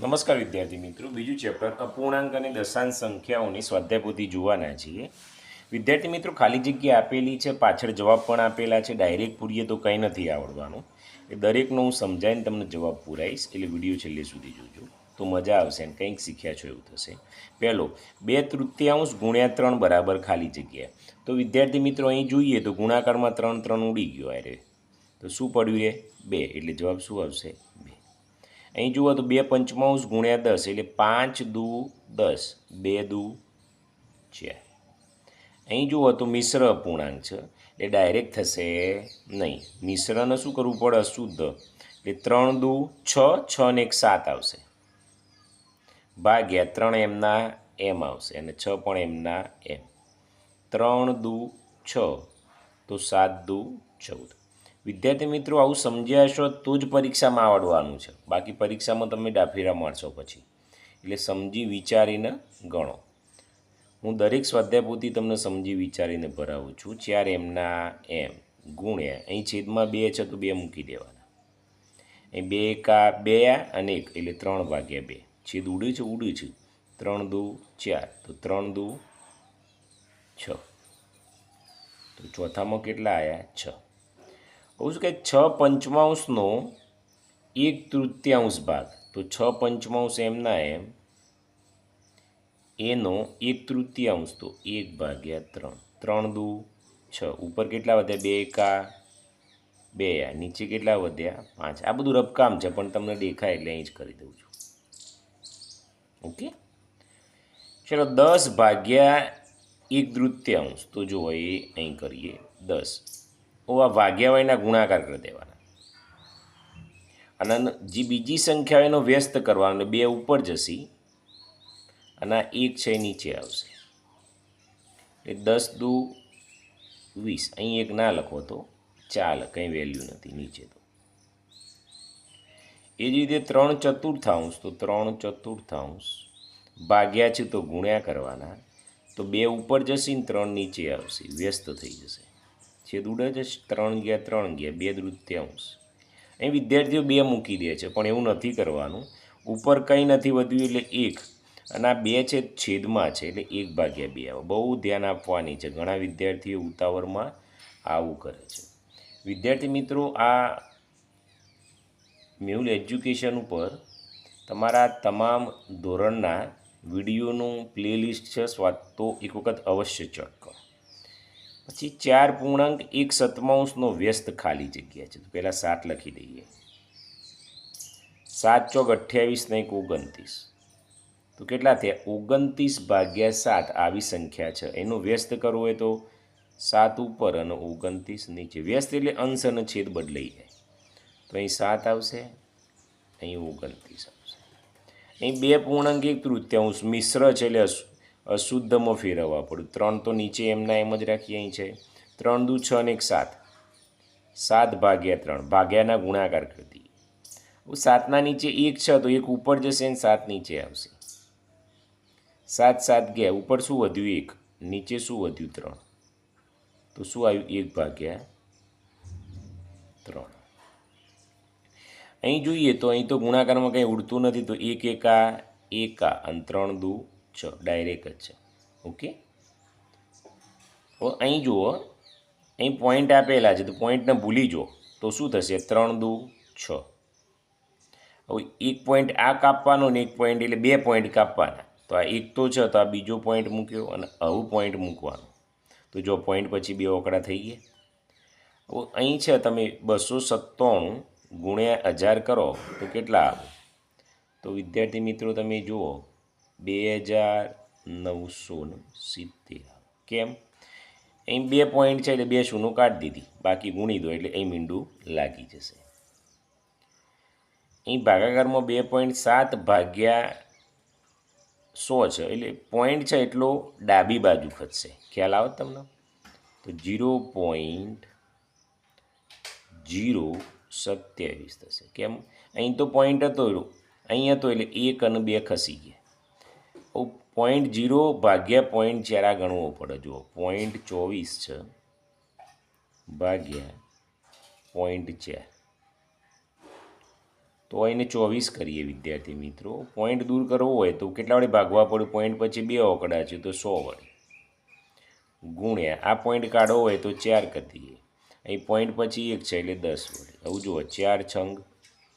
નમસ્કાર વિદ્યાર્થી મિત્રો. બીજું ચેપ્ટર અપૂર્ણાંક અને દશાંશ સંખ્યાઓની સ્વાધ્યાયપોથી જોવાના છીએ. વિદ્યાર્થી મિત્રો, ખાલી જગ્યા આપેલી છે, પાછળ જવાબ પણ આપેલા છે. ડાયરેક્ટ પૂરીએ તો કંઈ નથી આવડવાનું. એ દરેકનો હું સમજાવીને તમને જવાબ પૂરાઈશ. એટલે વીડિયો છેલ્લે સુધી જોજો. તો મજા આવશે અને કંઈક શીખ્યા છો એવું થશે. પહેલો, બે તૃતીયાંશ ગુણ્યા ત્રણ બરાબર ખાલી જગ્યા. તો વિદ્યાર્થી મિત્રો, અહીં જોઈએ તો ગુણાકારમાં ત્રણ ત્રણ ઉડી ગયો અરે તો શું પડ્યું એ? બે. એટલે જવાબ શું આવશે? બે. અહીં જુઓ તો બે પંચમાંશ ગુણ્યા દસ એટલે પાંચ દુ દસ. બે દુ ચાર અહીં જુઓ તો મિશ્ર અપૂર્ણાંક છે. એટલે ડાયરેક્ટ થશે નહીં. મિશ્રને શું કરવું પડે? અશુદ્ધ. એટલે ત્રણ દુ છ છ ને એક સાત આવશે. ભાગ્યા ત્રણ એમના એમ આવશે અને છ પણ એમના એમ. ત્રણ દુ છ. તો સાત દુ ચૌદ. વિદ્યાર્થી મિત્રો, આવું સમજ્યા હશો તો જ પરીક્ષામાં આવડવાનું છે. બાકી પરીક્ષામાં તમે ડાફેરા મારશો પછી. એટલે સમજી વિચારીને ગણો. હું દરેક સ્વાધ્યાયપોથી તમને સમજી વિચારીને ભરાવું છું. ચાર એમના એમ ગુણ્યા અહીં છેદમાં બે છે તો બે મૂકી દેવાના. અહીં બે એકા બે અને એક, એટલે ત્રણ ભાગ્યા બે. છેદ ઉડ્યું છે ઉડ્યું છે. ત્રણ દુ ચાર, તો ત્રણ દુ છ. તો ચોથામાં કેટલા આવ્યા છ. કહું છું કે છ પંચમાંશનો એક તૃતીયાંશ ભાગ. તો છ પંચમાંશ એમના એમ, એનો એક તૃતીયાંશ, તો એક ભાગ્યા ત્રણ. ત્રણ દુ છ. ઉપર કેટલા વધ્યા? બે એકા બે આ. નીચે કેટલા વધ્યા? પાંચ. આ બધું રબકામ છે, પણ તમને દેખાય એટલે અહીં જ કરી દઉં છું. ઓકે? ચલો, દસ ભાગ્યા એક તૃતીયાંશ. તો જો એ અહીં કરીએ. દસ. ઓ આ ભાગ્યાવાયના ગુણાકાર કરી દેવાના. અને જે બીજી સંખ્યા એનો વ્યસ્ત કરવાનો બે ઉપર જશે, અને એક છે નીચે આવશે. એટલે દસ દુ વીસ, અહીં એક ના લખો તો ચાલ, કંઈ વેલ્યુ નથી, નીચે તો. એ જ રીતે ત્રણ ચતુર્થાંશ, તો ત્રણ ચતુર્થાંશ ભાગ્યા છે તો ગુણ્યા કરવાના. તો બે ઉપર જશે ને ત્રણ નીચે આવશે, વ્યસ્ત થઈ જશે. છેદ ઉડે છે, ત્રણ ગયા ત્રણ ગયા, બે તૃતીયાંશ અહીં વિદ્યાર્થીઓ બે મૂકી દે છે, પણ એવું નથી કરવાનું. ઉપર કંઈ નથી વધ્યું એટલે એક. અને આ બે છે, છેદમાં છે, એટલે એક ભાગ્યા બે આવે. બહુ ધ્યાન આપવાની છે. ઘણા વિદ્યાર્થીઓ ઉતાવળમાં આવું કરે છે. વિદ્યાર્થી મિત્રો, આ મેહુલ એજ્યુકેશન ઉપર તમારા તમામ ધોરણના વિડીયોનું પ્લેલિસ્ટ છે, સ્વાદ તો એક વખત અવશ્ય ચેક પછી ચાર પૂર્ણાંક, એક સતમાંશનો વ્યસ્ત ખાલી જગ્યા છે. તો પહેલાં સાત લખી દઈએ. સાત ચોક અઠ્યાવીસ ને એક ઓગણત્રીસ. તો કેટલા થયા? ઓગણત્રીસ ભાગ્યા સાત. આવી સંખ્યા છે. એનો વ્યસ્ત કરવો હોય તો સાત ઉપર અને ઓગણત્રીસ નીચે. વ્યસ્ત એટલે અંશ અને છેદ બદલાઈ જાય. તો અહીં સાત આવશે, અહીં ઓગણત્રીસ આવશે. અહીં બે પૂર્ણાંક એક તૃતીયાંશ મિશ્ર છે એટલે અશુદ્ધમાં ફેરવવા પડ્યું ત્રણ તો નીચે એમના એમ જ રાખીએ અહીં છે. ત્રણ દુ છ ને એક સાત. સાત ભાગ્યા ત્રણ. ભાગ્યાના ગુણાકાર કરતી. સાતના નીચે એક છે, તો એક ઉપર જશે ને સાત નીચે આવશે. સાત સાત ગયા. ઉપર શું વધ્યું? એક. નીચે શું વધ્યું? ત્રણ. તો શું આવ્યું? એક ભાગ્યા ત્રણ. અહીં જોઈએ તો અહીં તો ગુણાકારમાં કંઈ ઉડતું નથી, તો એક એકા એકા અને ત્રણ દુ છ ડાયરેક્ટ જ છે. ઓકે અહીં જુઓ, અહીં પોઈન્ટ આપેલા છે, તો પોઈન્ટને ભૂલી જુઓ. તો શું થશે? ત્રણ દુ છ. હવે એક પોઈન્ટ આ કાપવાનો ને એક પોઈન્ટ એટલે બે પોઈન્ટ કાપવાના. તો આ એક તો છે, તો આ બીજો પોઈન્ટ મૂક્યો અને આવું પોઈન્ટ મૂકવાનો. તો જો પોઈન્ટ પછી બે ઓકડા થઈ ગયા. હવે અહીં છે, તમે બસો સત્તાણું ગુણ્યા હજાર કરો, તો કેટલા આવે? તો વિદ્યાર્થી મિત્રો, તમે જુઓ. બે હજાર નવસો ને સિત્તેર. કેમ? અહીં બે પોઈન્ટ છે એટલે બે શૂનો કાઢી દીધી. બાકી ગુણી દો એટલે અહીં મીંડું લાગી જશે. અહીં ભાગાકારમાં બે પોઈન્ટ સાત ભાગ્યા સો છે એટલે પોઈન્ટ છે એટલો ડાબી બાજુ ખસશે. ખ્યાલ આવે તમને? તો જીરો પોઈન્ટ જીરો સત્યાવીસ થશે. કેમ? અહીં તો પોઈન્ટ હતો એવું અહીં હતો એટલે એક અને બે ખસી ગયા. પોઈન્ટ જીરો ભાગ્યા પોઈન્ટ ચાર ગણવો પડે, જુઓ પોઈન્ટ ચોવીસ છે. ભાગ્યા પોઈન્ટ ચાર તો એને ચોવીસ કરીએ વિદ્યાર્થી મિત્રો. પોઈન્ટ દૂર કરવો હોય તો કેટલા વડે ભાગવા પડે? પોઈન્ટ પછી બે ઓકડા છે તો સો વડે. ગુણ્યા, આ પોઈન્ટ કાઢવો હોય તો ચાર કરી દઈએ અહીં પોઈન્ટ પછી એક છે એટલે દસ વડે. આવું જુઓ, ચાર છંગ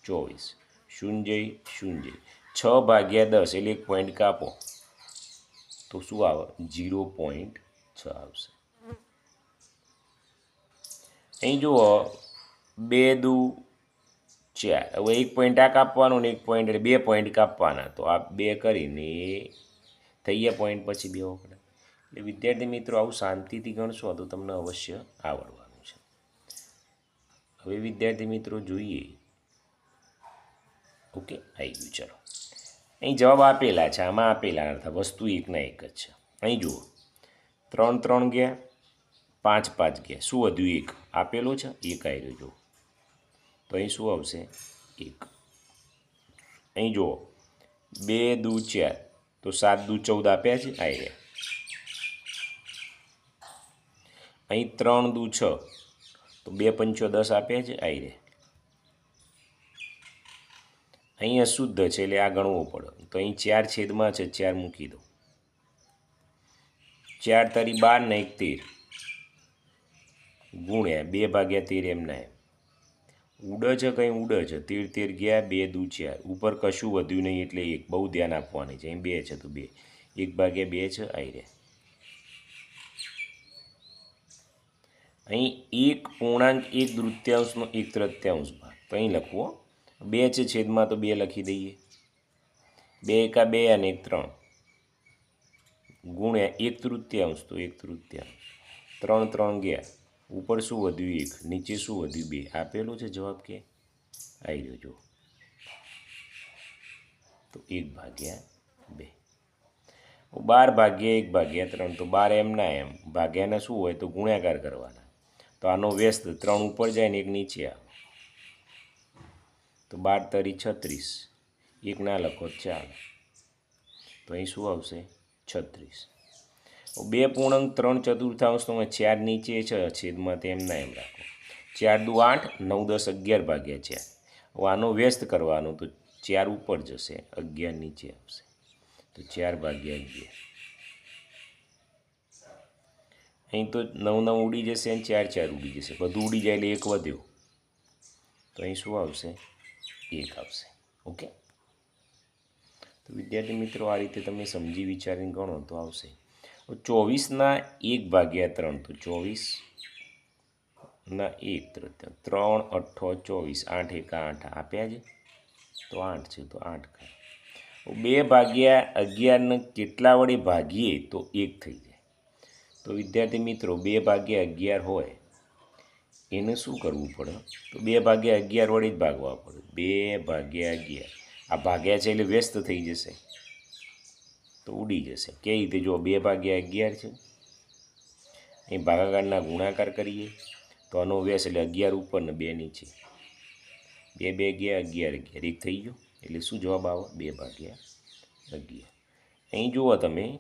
ચોવીસ. શૂન્ય શૂન્ય. છ ભાગ્યા દસ એટલે એક પોઈન્ટ કાપો. તો શું આવે? જીરો પોઈન્ટ છ આવશે. અહીં જુઓ, બે દુ ચાર. હવે એક પોઈન્ટ આ કાપવાનો ને એક પોઈન્ટ એટલે બે પોઈન્ટ કાપવાના. તો આ બે કરીને થઈ ગયા પોઈન્ટ પછી બે ઓકડા એટલે વિદ્યાર્થી મિત્રો, આવું શાંતિથી ગણશો તો તમને અવશ્ય આવડવાનું છે. હવે વિદ્યાર્થી મિત્રો, જોઈએ. ઓકે આવી ગયું, ચલો. અહીં જવાબ આપેલા છે, આમાં આપેલા નથી, વસ્તુ એકના એક જ છે. અહીં જુઓ. ત્રણ ત્રણ ગયા, પાંચ પાંચ ગયા. શું વધ્યું? એક. આપેલો છે? એક આવી રહ્યો, જુઓ. તો અહીં શું આવશે? એક. અહીં જુઓ. બે, દૂ, ચાર. તો સાત, દુ, ચૌદ આપ્યા છે? આવી રહ્યા. અહીં ત્રણ, દૂ, છ. તો બે, પંચો દસ આપ્યા છે? આવી રહ્યા. અહીં અશુદ્ધ છે એટલે આ ગણવો પડે. તો અહીં ચાર છેદમાં છે, ચાર મૂકી દો. ચાર તારી બાર ને એક તેર. ગુણ્યા બે ભાગ્યા તેર એમના એમ. ઉડે છે કંઈ ઉડે છે તેર તેર ગયા, બે દુ ચાર. ઉપર કશું વધ્યું નહીં એટલે એક. બહુ ધ્યાન આપવાની છે. અહીં બે છે તો બે. એક ભાગ્યા બે છે આવી રહ્યા. અહીં એક પૂર્ણાંક એક તૃતીયાંશનો એક તૃત્યાંશ ભાગ. તો અહીં લખવો. બે છે છેદમાં તો બે લખી દઈએ. બે એકા બે અને એક ત્રણ. ગુણ્યા એક તૃતીયાંશ, તો એક તૃતીયાંશ. ત્રણ ત્રણ ગયા. ઉપર શું વધ્યું? એક. નીચે શું વધ્યું? બે. આપેલું છે? જવાબ કે? આવી ગયો જો તો એક ભાગ્યા બે. બાર ભાગ્યા એક ભાગ્યા ત્રણ. તો બાર એમના એમ. ભાગ્યાના શું હોય? તો ગુણાકાર કરવાના. તો આનો વ્યસ્ત ત્રણ ઉપર જાય ને એક નીચે આવે. તો બાર તરી છત્રીસ. એક ના લખો ચાર. તો અહીં શું આવશે? છત્રીસ. બે પૂર્ણાંક ત્રણ ચતુર્થાંશ તમે ચાર નીચે છે છેદમાં તેમ ના એમ રાખો. ચાર દુ આઠ, નવ દસ અગિયાર ભાગ્યા ચાર. હવે આનો વ્યસ્ત કરવાનો તો ચાર ઉપર જશે, અગિયાર નીચે આવશે. તો ચાર ભાગ્યા અગિયાર. અહીં તો નવ નવ ઉડી જશે અને ચાર ચાર ઉડી જશે. બધું ઉડી જાય એટલે એક વધ્યો. તો અહીં શું આવશે? એક આવશે. ઓકે? તો વિદ્યાર્થી મિત્રો, આ રીતે તમે સમજી વિચારીને ગણો તો આવશે. ચોવીસના એક ભાગ્યા ત્રણ, તો ચોવીસ ના એક તૃત્ય ત્રણ, અઠ્ઠો, ચોવીસ. આઠ, એક, આઠ. આપ્યા છે? તો આઠ છે, તો આઠ ખરા બે ભાગ્યા અગિયારને કેટલા વડે ભાગીએ તો એક થઈ જાય. તો વિદ્યાર્થી મિત્રો, બે ભાગ્યા અગિયાર હોય એને શું કરવું પડે? તો બે ભાગ્યા અગિયાર વડે જ ભાગવા પડે. બે ભાગ્યા અગિયાર. આ ભાગ્યા છે એટલે વ્યસ્ત થઈ જશે. તો ઉડી જશે. કેવી રીતે? જો બે ભાગ્યા અગિયાર છે. અહીં ભાગાકારના ગુણાકાર કરીએ. તો આનો વ્યાસ એટલે અગિયાર ઉપર ને બે નીચે. બે બે ગયા અગિયાર અગિયાર. એક થઈ ગયો. એટલે શું જવાબ આવે? બે ભાગ્યા અગિયાર. અહીં જુઓ તમે.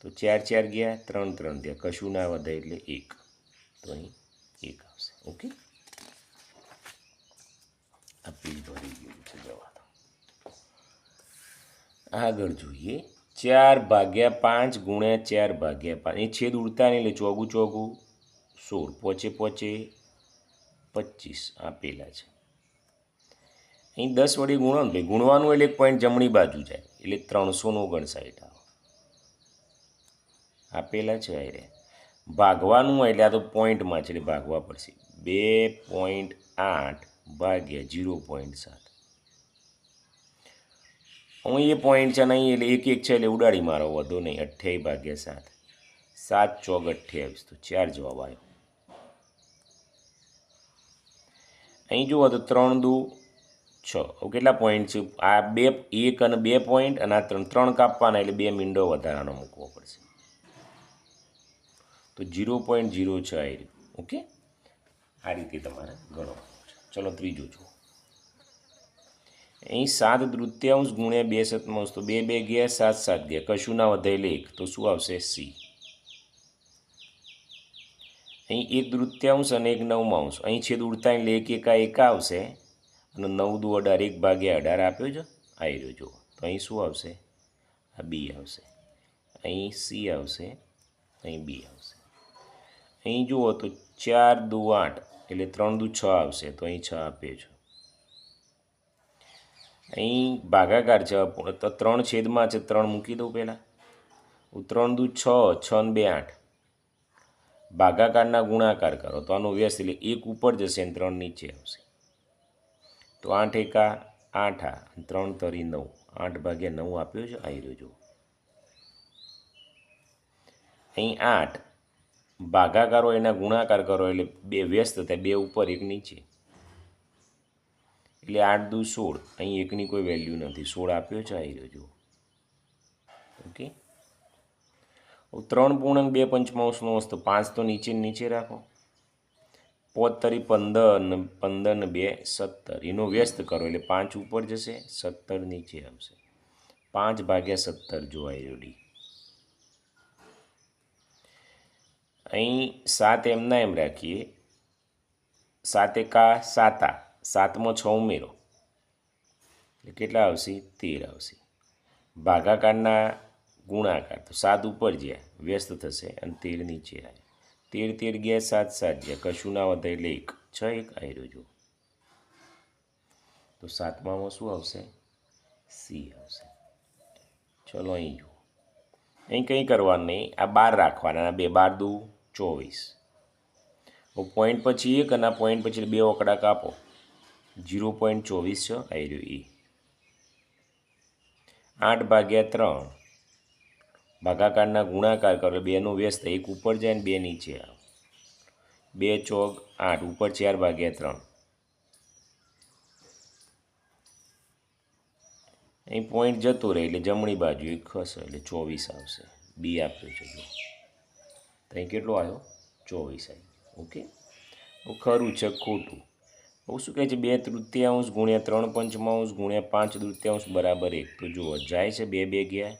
તો ચાર ચાર ગયા. ત્રણ ત્રણ ગયા કશું ના વધે એટલે એક. તો અહીં એક આવશે. ઓકે આ પેજ ભરી ગયું છે, જવા દો. આગળ જોઈએ. ચાર ભાગ્યા પાંચ ગુણ્યા ચાર ભાગ્યા પાંચ. એ છેદ ઉડતા નહીં, એટલે ચોગું ચોગું. સોળ પોચે પોચે પચીસ આપેલા છે. અહીં દસ વડે ગુણો એટલે ગુણવાનું એટલે એક પોઈન્ટ જમણી બાજુ જાય. એટલે ત્રણસોનો ઓગણસાઠ આવે. આપેલા છે આ રે ભાગવાનું એટલે આ તો પોઈન્ટમાં છે, એટલે ભાગવા પડશે. બે પોઈન્ટ આઠ ભાગ્યા જીરો પોઈન્ટ સાત. હું એ પોઈન્ટ છે નહીં એટલે એક એક છે એટલે ઉડાડી મારો, વધુ નહીં અઠ્યાવીસ ભાગ્યા સાત. સાત ચોક અઠ્યાવીસ, તો ચાર જવાબ આવ્યો. અહીં જુઓ તો ત્રણ દુ છ. કેટલા પોઈન્ટ છે? આ બે, એક અને બે પોઈન્ટ, અને આ ત્રણ ત્રણ કાપવાના એટલે બે મીંડો વધારાનો મૂકવો પડશે. તો જીરો પોઈન્ટ જીરો છ આવી ઓકે? આ રીતે તમારે છે. ચલો ત્રીજો જુઓ. અહીં સાત તૃતીયાંશ ગુણ્યા બે સતમાંશ તો બે બે ગયા, સાત સાત ગયા. કશું ના વધેલે એક. તો શું આવશે? સી. અહીં એક તૃતીયાંશ અને એક નવમાંશ. અહીં છેદ ઉડતા એટલે એક એકા એકા આવશે. અને નવ દુ અઢાર, એક ભાગ્યા અઢાર આપ્યો છે આવી રહ્યો. જુઓ. તો અહીં શું આવશે? આ બી આવશે. અહીં સી આવશે. અહીં બી આવશે. અહીં જુઓ તો ચાર દુ આઠ, એટલે ત્રણ દુ છ આવશે, તો અહીં છ આપ્યો છો. અહીં ભાગાકાર છે તો ત્રણ છેદમાં છે, ત્રણ મૂકી દઉં પહેલાં. ત્રણ દુ છ છ ને બે આઠ. ભાગાકારના ગુણાકાર કરો, તો આનો વ્યસ્ત એટલે એક ઉપર જશે અને ત્રણ નીચે આવશે. તો આઠ એકા આઠ આ ત્રણ તરી નવ. આઠ ભાગ્યા નવ આપ્યો છે આવી રહ્યો અહીં આઠ ભાગાકારો એના ગુણાકાર કરો એટલે બે વ્યસ્ત થાય, બે ઉપર, એક નીચે. એટલે આઠ દુ સોળ, અહીં એકની કોઈ વેલ્યુ નથી. સોળ આપ્યો છે આવી રહ્યો, જુઓ. ઓકે ત્રણ પૂર્ણાંક બે પંચમાંશનો વસ્તુ પાંચ તો નીચે નીચે રાખો. પોતરી પંદર ને પંદર ને બે, સત્તર. એનો વ્યસ્ત કરો, એટલે પાંચ ઉપર જશે, સત્તર નીચે આવશે. પાંચ ભાગ્યા સત્તર જોવાય રેડી અહીં સાત એમના એમ રાખીએ. સાત એકા સાતા. સાતમાં છ ઉમેરો. એટલે કેટલા આવશે? તેર આવશે. ભાગાકારના ગુણાકાર. તો સાત ઉપર જ્યાં વ્યસ્ત થશે અને તેર નીચે આવે તેર તેર ગયા, સાત સાત જ્યાં કશું ના વધે એટલે એક. છ એક આવી જુઓ. તો સાતમામાં શું આવશે? સી આવશે. ચલો અહીં જુઓ. અહીં કંઈ કરવાનું નહીં. આ બાર રાખવાના. બે બાર દુ ચોવીસ. પોઈન્ટ પછી એક અને આ પોઈન્ટ પછી બે ઓકડા કાપો જીરો પોઈન્ટ ચોવીસ છે આવી રહ્યું એ આઠ ભાગ્યા ત્રણ. ભાગાકારના ગુણાકાર કરો બેનો વ્યસ્ત એક ઉપર જાય ને બે નીચે આવે. બે ચોક આઠ, ઉપર ચાર ભાગ્યા ત્રણ. અહીં પોઈન્ટ જતો રહે, એટલે જમણી બાજુ એક ખસે એટલે ચોવીસ આવશે. બી આપ્યું છે અહીં કેટલો આવ્યો? ચોવીસ આવી ઓકે? ખરું છે ખોટું. હવે શું કહે છે? બે તૃતીયાંશ ગુણ્યા ત્રણ પંચમાંશ ગુણ્યા પાંચ તૃતીયાંશ બરાબર એક. તો જુઓ, જાય છે બે બે ગયા.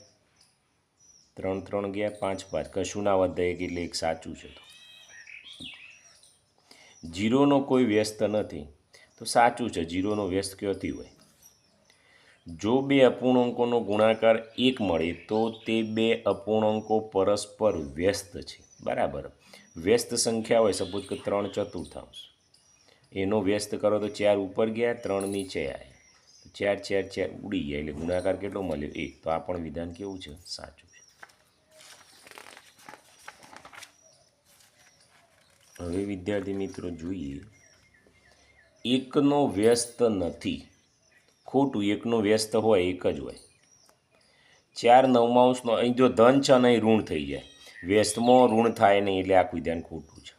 ત્રણ ત્રણ ગયા, પાંચ પાંચ. કશું ના વધે એક એટલે એક સાચું છે તો. જીરોનો કોઈ વ્યસ્ત નથી. તો સાચું છે, જીરોનો વ્યસ્ત ક્યોથી હોય? જો બે અપૂર્ણાંકોનો ગુણાકાર એક મળે, તો તે બે અપૂર્ણાંકો પરસ્પર વ્યસ્ત છે. બરાબર. વ્યસ્ત સંખ્યા હોય સપોઝ કે ત્રણ ચતુર્થાંશ. એનો વ્યસ્ત કરો તો ચાર ઉપર ગયા ત્રણ નીચે આવે ચાર ચાર ચાર ઉડી ગયા એટલે ગુણાકાર કેટલો મળ્યો? એક. તો આ પણ વિધાન કેવું છે? સાચું છે. હવે વિદ્યાર્થી મિત્રો જોઈએ. એકનો વ્યસ્ત નથી. ખોટું એકનો વ્યસ્ત હોય, એક જ હોય. ચાર નવમાંશનો અહીં જો ધન છે અને અહીં ઋણ થઈ જાય. વ્યસ્તમાં ઋણ થાય નહીં એટલે આખું વિધાન ખોટું છે.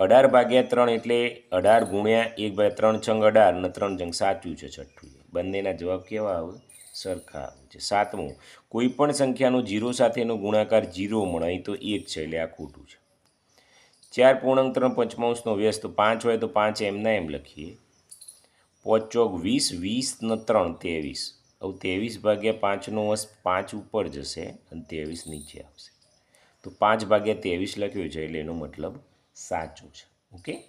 અઢાર ભાગ્યા ત્રણ એટલે અઢાર ગુણ્યા એક ભાગ્યા ત્રણ છંગ અઢાર અને ત્રણ છંગ સાચું છે છઠ્ઠું. બંનેના જવાબ કેવા આવે? સરખા આવે છે. સાતમું, કોઈ પણ સંખ્યાનો જીરો સાથેનો ગુણાકાર જીરો મળે તો એક છે એટલે આ ખોટું છે. ચાર પૂર્ણાંક ત્રણ પંચમાંશનો વ્યસ્ત પાંચ હોય તો પાંચ એમના એમ લખીએ. પોચ ચોક વીસ વીસ ને ત્રણ, ત્રેવીસ. હવે ત્રેવીસ ભાગ્યા પાંચનો અંશ પાંચ ઉપર જશે અને ત્રેવીસ નીચે આવશે. તો પાંચ ભાગ્યા ત્રેવીસ લખ્યું છે એટલે એનો મતલબ સાચું છે. ઓકે?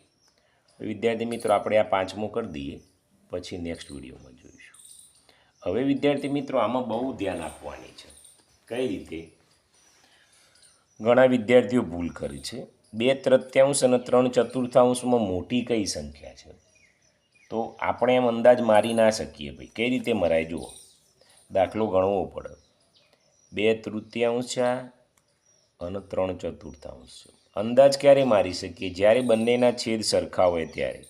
વિદ્યાર્થી મિત્રો, આપણે આ પાંચમો કરી દઈએ. પછી નેક્સ્ટ વિડીયોમાં જોઈશું. હવે વિદ્યાર્થી મિત્રો, આમાં બહુ ધ્યાન આપવાની છે. કઈ રીતે? ઘણા વિદ્યાર્થીઓ ભૂલ કરી છે. બે તૃત્યાંશ અને ત્રણ ચતુર્થાંશમાં મોટી કઈ સંખ્યા છે? તો આપણે એમ અંદાજ મારી ના શકીએ ભાઈ. કઈ રીતે મરાય? જુઓ. દાખલો ગણવો પડે. બે તૃતીયાંશ છે અને ત્રણ ચતુર્થાંશ અંદાજ ક્યારે મારી શકીએ? જ્યારે બંનેના છેદ સરખા હોય ત્યારે.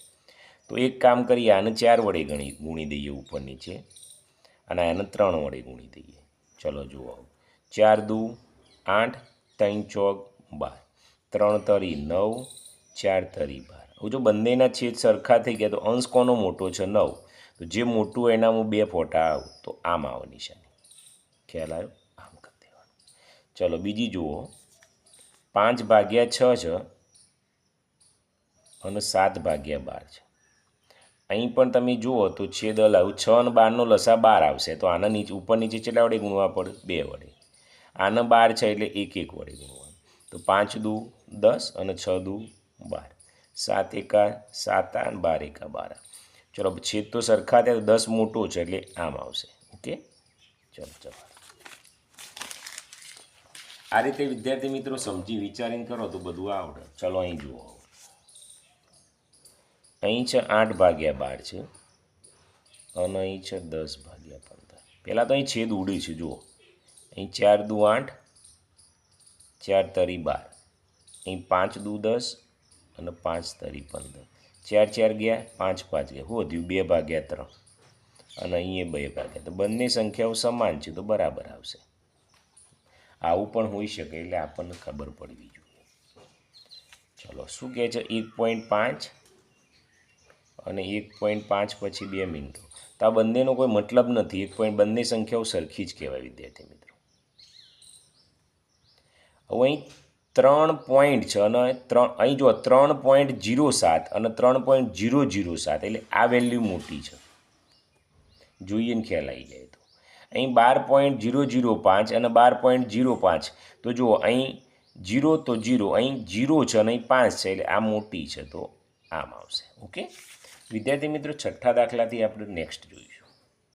તો એક કામ કરીએ, આને ચાર વડે ગણી, ગુણી દઈએ ઉપર નીચે. અને આને ત્રણ વડે ગુણી દઈએ. ચલો જુઓ. ચાર દુ, આઠ, ત્રણ ચોક, બાર. ત્રણ તરી નવ, ચાર તરી બાર. હવે જો બંનેના છેદ સરખા થઈ ગયા, તો અંશ કોનો મોટો છે? નવ. તો જે મોટું હોય એના હું બે ફોટા આવું, તો આમ આવો નિશાની ખ્યાલ આવ્યો? આમ કરી દેવાનું. ચલો બીજી જુઓ. પાંચ ભાગ્યા છ છે અને સાત ભાગ્યા બાર છે. અહીં પણ તમે જુઓ તો છેદ અલાવું છ અને બારનો લસા બાર આવશે. તો આના નીચે, ઉપર નીચે કેટલા વડે ગુણવા પડે? બે વડે. આના બાર છે એટલે એક એક વડે ગુણવાનું. તો પાંચ દુ દસ અને છ દુ બાર. સાત એકા સાત આઠ, બાર એકા બાર ચલો, છેદ તો સરખા થયા દસ મોટો છે એટલે આમ આવશે. ઓકે? ચલો ચલો. આ રીતે વિદ્યાર્થી મિત્રો સમજી વિચારીને કરો તો બધું આવડે. ચલો અહીં જુઓ. અહીં છે આઠ ભાગ્યા બાર છે. અને અહીં છે દસ ભાગ્યા પંદર. પહેલાં તો અહીં છેદ ઉડી છે, જુઓ. અહીં ચાર દુ આઠ, ચાર તરી બાર. અહીં પાંચ દુ દસ અને પાંચ તરી પંદર. ચાર ચાર ગયા, પાંચ પાંચ ગયા. હું વધ્યું બે ભાગ્યા ત્રણ. અને અહીં બે ભાગ્યા. તો બંને સંખ્યાઓ સમાન છે, તો બરાબર આવશે. આવું પણ હોઈ શકે એટલે આપણને ખબર પડવી જોઈએ. ચલો, શું કહે છે? એક પોઈન્ટ પાંચ અને એક પોઈન્ટ પાંચ પછી બે મિનિટો. તો આ બંનેનો કોઈ મતલબ નથી. એક પોઈન્ટ બંને સંખ્યાઓ સરખી જ કહેવાય, વિદ્યાર્થી મિત્રો. હવે અહીં ત્રણ પોઈન્ટ છે અને ત્રણ, અહીં જો ત્રણ પોઈન્ટ જીરો સાત અને ત્રણ પોઈન્ટ જીરો જીરો સાત એટલે આ વેલ્યુ મોટી છે. જોઈએ ને ખ્યાલ આવી જાય અહીં બાર પોઈન્ટ જીરો જીરો પાંચ અને બાર પોઈન્ટ જીરો પાંચ. તો જુઓ, અહીં જીરો તો જીરો અહીં જીરો છે અને અહીં પાંચ છે, એટલે આ મોટી છે, તો આમ આવશે. ઓકે? વિદ્યાર્થી મિત્રો, છઠ્ઠા દાખલાથી આપણે નેક્સ્ટ જોઈશું.